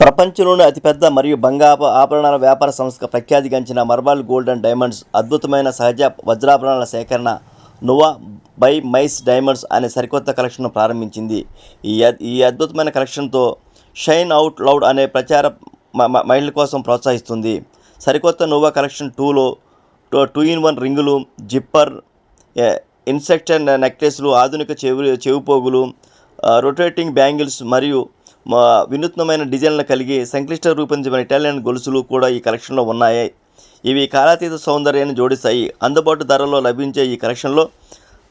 ప్రపంచంలోనే అతిపెద్ద మరియు బంగారు ఆభరణాల వ్యాపార సంస్థ ప్రఖ్యాతిగాంచిన మర్బాల్ గోల్డ్ అండ్ డైమండ్స్ అద్భుతమైన సహజ వజ్రాభరణాల సేకరణ నువా బై మైస్ డైమండ్స్ అనే సరికొత్త కలెక్షన్ను ప్రారంభించింది. ఈ ఈ అద్భుతమైన కలెక్షన్తో షైన్ అవుట్ లౌడ్ అనే ప్రచార మ- మ- మహిళల కోసం ప్రోత్సహిస్తుంది. సరికొత్త నువా కలెక్షన్ టూలో టూ ఇన్ వన్ రింగులు జిప్పర్ ఇన్సెక్టర్ నెక్లెస్లు ఆధునిక చెవి చెవిపోగులు రొటేటింగ్ బ్యాంగిల్స్ మరియు వినూత్నమైన డిజైన్లు కలిగి సంక్లిష్ట రూపొందించిన ఇటాలియన్ గొలుసులు కూడా ఈ కలెక్షన్లో ఉన్నాయి. ఇవి కాలాతీత సౌందర్యాన్ని జోడిస్తాయి. అందుబాటు ధరలో లభించే ఈ కలెక్షన్లో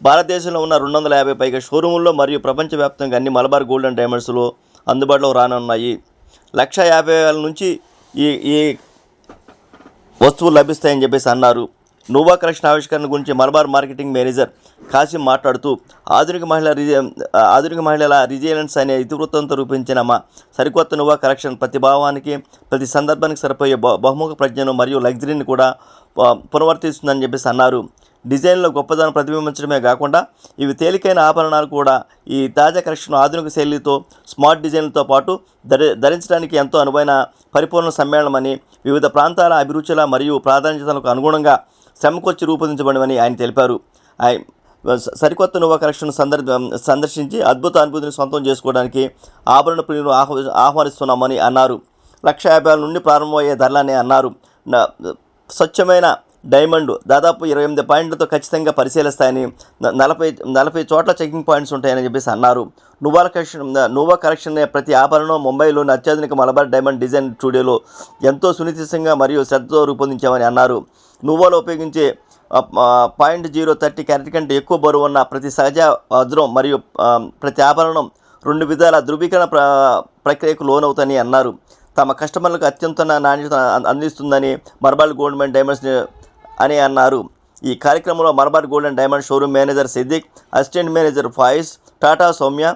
భారతదేశంలో ఉన్న రెండు వందల యాభై పైగా షోరూముల్లో మరియు ప్రపంచవ్యాప్తంగా అన్ని మలబార్ గోల్డ్ అండ్ డైమండ్స్లో అందుబాటులో రానున్నాయి. లక్ష యాభై వేల నుంచి ఈ ఈ వస్తువులు లభిస్తాయని చెప్పేసి అన్నారు. నోవా కలెక్షన్ ఆవిష్కరణ గురించి మలబార్ మార్కెటింగ్ మేనేజర్ కాసిం మాట్లాడుతూ ఆధునిక మహిళ రిజ ఆధునిక మహిళల రిజిలెన్స్ అనే ఇతివృత్తంతో రూపించిన మా సరికొత్త నోవా కలెక్షన్ ప్రతి భావానికి ప్రతి సందర్భానికి సరిపోయే బహుముఖ ప్రజ్ఞను మరియు లగ్జరీని కూడా పునవర్తిస్తుందని చెప్పేసి అన్నారు. డిజైన్లో గొప్పదనం ప్రతిబింబించడమే కాకుండా ఇవి తేలికైన ఆభరణాలు కూడా ఈ తాజా కలెక్షన్ ఆధునిక శైలితో స్మార్ట్ డిజైన్లతో పాటు ధరి ధరించడానికి ఎంతో అనువైన పరిపూర్ణ సమ్మేళనమని వివిధ ప్రాంతాల అభిరుచుల మరియు ప్రాధాన్యతలకు అనుగుణంగా శ్రమకొచ్చి రూపొందించబడినని ఆయన తెలిపారు. సరికొత్త నువ్వు కలెక్షన్ సందర్ సందర్శించి అద్భుత అనుభూతిని సొంతం చేసుకోవడానికి ఆభరణ ప్రియులను ఆహ్వా ఆహ్వానిస్తున్నామని అన్నారు. లక్ష యాభై నుండి ప్రారంభమయ్యే ధరలని అన్నారు. స్వచ్ఛమైన డైమండ్ దాదాపు ఇరవై ఎనిమిది పాయింట్లతో ఖచ్చితంగా పరిశీలిస్తాయని నలభై నలభై చోట్ల చెకింగ్ పాయింట్స్ ఉంటాయని చెప్పేసి అన్నారు. నువ్వా కలెక్షన్ నువ్వా కలెక్షన్ అనే ప్రతి ఆభరణం ముంబైలోని అత్యాధునిక మలబార్ డైమండ్ డిజైన్ స్టూడియోలో ఎంతో సునిశ్చితంగా మరియు శ్రద్ధతో రూపొందించామని అన్నారు. నువ్వాలో ఉపయోగించే పాయింట్ జీరో థర్టీ క్యారెట్ కంటే ఎక్కువ బరువు ఉన్న ప్రతి సహజ వజ్రం మరియు ప్రతి ఆభరణం రెండు విధాల ధృవీకరణ ప్ర ప్రక్రియకు లోనవుతాయని అన్నారు. తమ కస్టమర్లకు అత్యంత నాణ్యత అందిస్తుందని మర్బాల్ గోల్డ్ అండ్ డైమండ్స్ అని అన్నారు. ఈ కార్యక్రమంలో Malabar gold and diamond showroom manager Siddique assistant manager Fayis Tata Soumya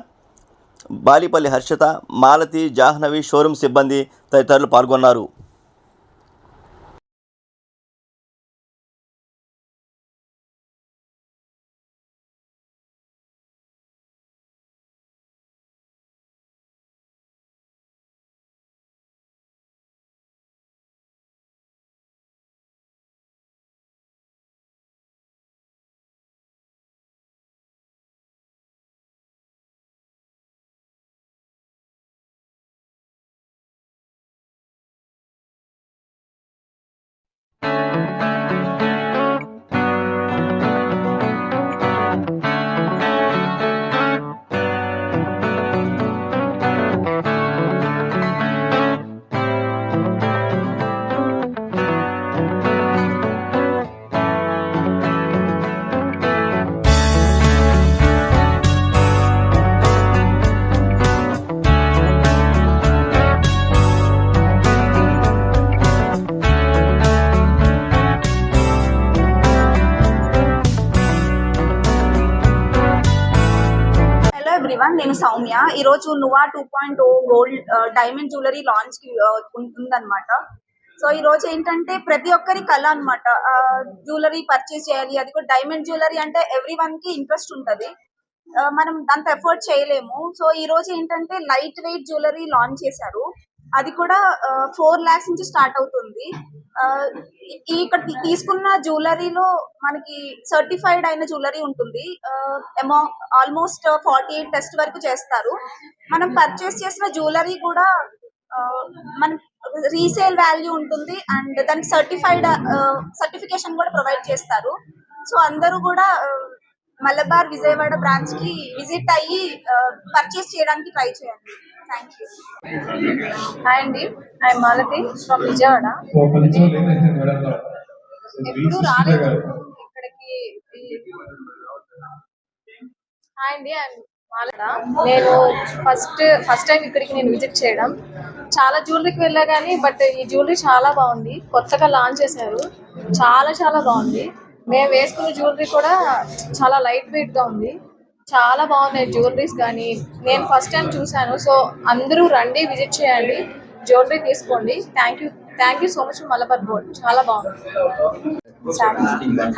Balipalli Harshita Malathi Jahnavi showroom సిబ్బంది తదితరులు పాల్గొన్నారు. ఎవ్రీవన్ నేను సౌమ్య. ఈ రోజు నువా two point O gold diamond jewellery లాంచ్కి ఉందన్నమాట. సో ఈ రోజు ఏంటంటే ప్రతి ఒక్కరి కళ అనమాట జ్యువెలరీ పర్చేస్ చేయాలి. అది కూడా డైమండ్ జ్యువెలరీ అంటే ఎవ్రీ వన్కి ఇంట్రెస్ట్ ఉంటది. మనం అంత ఎఫర్ట్ చేయలేము. సో ఈ రోజు ఏంటంటే లైట్ వెయిట్ జ్యువెలరీ లాంచ్ చేశారు. అది కూడా ఫోర్ లాక్స్ నుంచి స్టార్ట్ అవుతుంది. ఆ, ఈ- ఇక్కడ తీసుకున్న జ్యువెలరీలో మనకి సర్టిఫైడ్ అయిన జ్యువెలరీ ఉంటుంది. Amount almost forty eight test వరకు చేస్తారు. మనం పర్చేస్ చేసిన జ్యువెలరీ కూడా మన రీసేల్ వాల్యూ ఉంటుంది అండ్ దానికి సర్టిఫైడ్ సర్టిఫికేషన్ కూడా ప్రొవైడ్ చేస్తారు. సో అందరూ కూడా మలబార్ విజయవాడ బ్రాంచ్కి విజిట్ అయ్యి పర్చేస్ చేయడానికి ట్రై చేయండి. థ్యాంక్ యూ హాయ్ అండి. I Malathi from Vijayawada. ఎప్పుడు రాలేదు. ఇక్కడికి హాయ్ అండి ఐ మాలత నేను ఫస్ట్ ఫస్ట్ టైం ఇక్కడికి నేను విజిట్ చేయడం. చాలా జ్యువెలరీకి వెళ్ళా కానీ బట్ ఈ జ్యువెలరీ చాలా బాగుంది. కొత్తగా లాంచ్ చేశారు. చాలా చాలా బాగుంది. మేము వేసుకున్న జ్యువెలరీ కూడా చాలా లైట్ వెయిట్గా ఉంది. చాలా బాగున్నాయి జ్యువెలరీస్ కానీ. నేను ఫస్ట్ టైం చూశాను. సో అందరూ రండి విజిట్ చేయండి. జ్యువెలరీ తీసుకోండి. Thank you thank you so much Malabar board చాలా బాగుంది.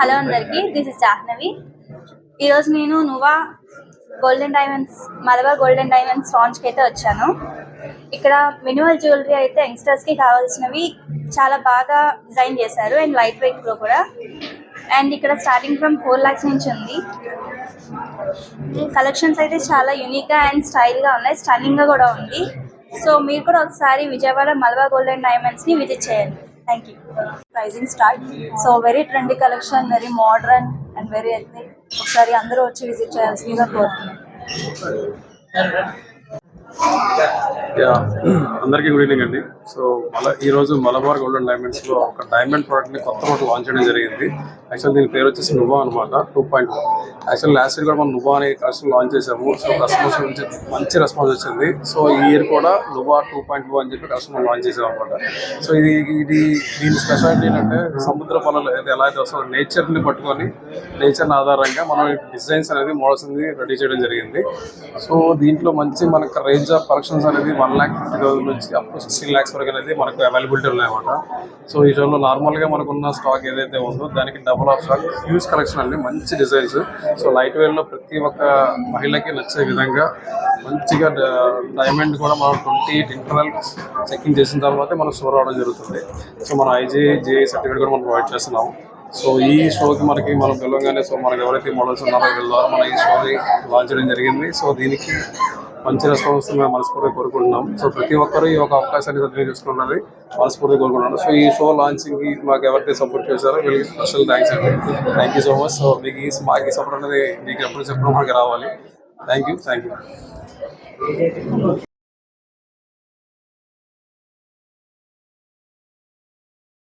హలో అందరికి. దిస్ ఇస్ జాహ్నవి ఈరోజు నేను నువ్వా golden diamonds Malabar golden diamonds లాంచ్కి అయితే వచ్చాను. ఇక్కడ మినిమల్ జ్యువెలరీ అయితే యంగ్స్టర్స్కి కావాల్సినవి చాలా బాగా డిజైన్ చేశారు. అండ్ లైట్ వెయిట్లో కూడా. అండ్ ఇక్కడ స్టార్టింగ్ ఫ్రమ్ ఫోర్ లాక్స్ నుంచి ఉంది. కలెక్షన్స్ అయితే చాలా యూనిక్గా అండ్ స్టైల్గా ఉన్నాయి. స్టన్నింగ్గా కూడా ఉంది. సో మీరు కూడా ఒకసారి Vijayawada Malabar gold and visit చేయండి. Thank you prizing start so very trendy collection very modern and very ethnic ఒకసారి అందరూ వచ్చి విజిట్ చేయాల్సిందిగా కోరుతున్నాను అందరికీ గుడ్ ఈవినింగ్ అండి. సో మల ఈ రోజు మలబార్ గోల్డెన్ డైమండ్స్ ఒక డైమండ్ ప్రోడక్ట్ని కొత్త ప్రోడక్ట్ లాంచ్ చేయడం జరిగింది. యాక్చువల్ దీని పేరు వచ్చేసి నువ్వా అనమాట two point actual last year కూడా మనం నువ్వా అనే కలెక్షన్ లాంచ్ చేసాము సో కస్టమర్స్ నుంచి మంచి రెస్పాన్స్ వచ్చింది. సో ఈ ఇయర్ కూడా నువ్వా టూ పాయింట్ టూ అని చెప్పి కస్టమర్ లాంచ్ చేసాం అనమాట సో ఇది ఇది దీని స్పెషాలిటీ ఏంటంటే సముద్ర పనులు అయితే ఎలా అయితే వస్తుందో నేచర్ని పట్టుకొని నేచర్ ఆధారంగా మనం డిజైన్స్ అనేది మోడల్స్ అనేది రెడీ చేయడం జరిగింది. సో దీంట్లో మంచి మనకు రేంజ్ ఆఫ్ కలెక్షన్స్ అనేది వన్ ల్యాక్ ఫిఫ్టీ థౌసండ్ నుంచి అప్ టు సిక్స్టీన్ ల్యాక్స్ వరకు అనేది మనకు అవైలబిలిటీ ఉన్నాయన్నమాట. సో ఈ షోలో నార్మల్గా మనకున్న స్టాక్ ఏదైతే ఉందో దానికి double of stock huge collection అండి. మంచి డిజైన్స్ సో లైట్ వేర్లో ప్రతి ఒక్క మహిళకి నచ్చే విధంగా మంచిగా డైమండ్ కూడా మనం ట్వంటీ ఎయిట్ ఇంటర్నల్ చెకింగ్ చేసిన తర్వాత మనం స్టోర్ అవడం జరుగుతుంది. సో మన ఐజీ జేఈ సర్టిఫికేట్ కూడా మనం ప్రొవైడ్ చేస్తున్నాం సో ఈ షోకి మనకి మనం పిలవగానే సో మనకి ఎవరైతే మోడల్స్ ఉన్నారో వీళ్ళ ద్వారా మన ఈ షోని లాంచ్ చేయడం జరిగింది. సో దీనికి మంచి రెస్పాన్స్ మేము మనస్ఫూర్తిగా కోరుకుంటున్నాం. సో ప్రతి ఒక్కరు ఈ ఒక అవకాశాన్ని సద్వినియోగం చేసుకున్నది మనస్ఫూర్తిగా కోరుకుంటున్నాను. సో ఈ షో లాంచింగ్కి మాకు ఎవరైతే సపోర్ట్ చేశారో వీళ్ళకి స్పెషల్ థ్యాంక్స్ అండి. Thank you so much so మీకు ఈ మాకు ఈ సపోర్ట్ అనేది మీకు ఎప్పుడు చెప్పడం మాకు రావాలి. Thank you thank you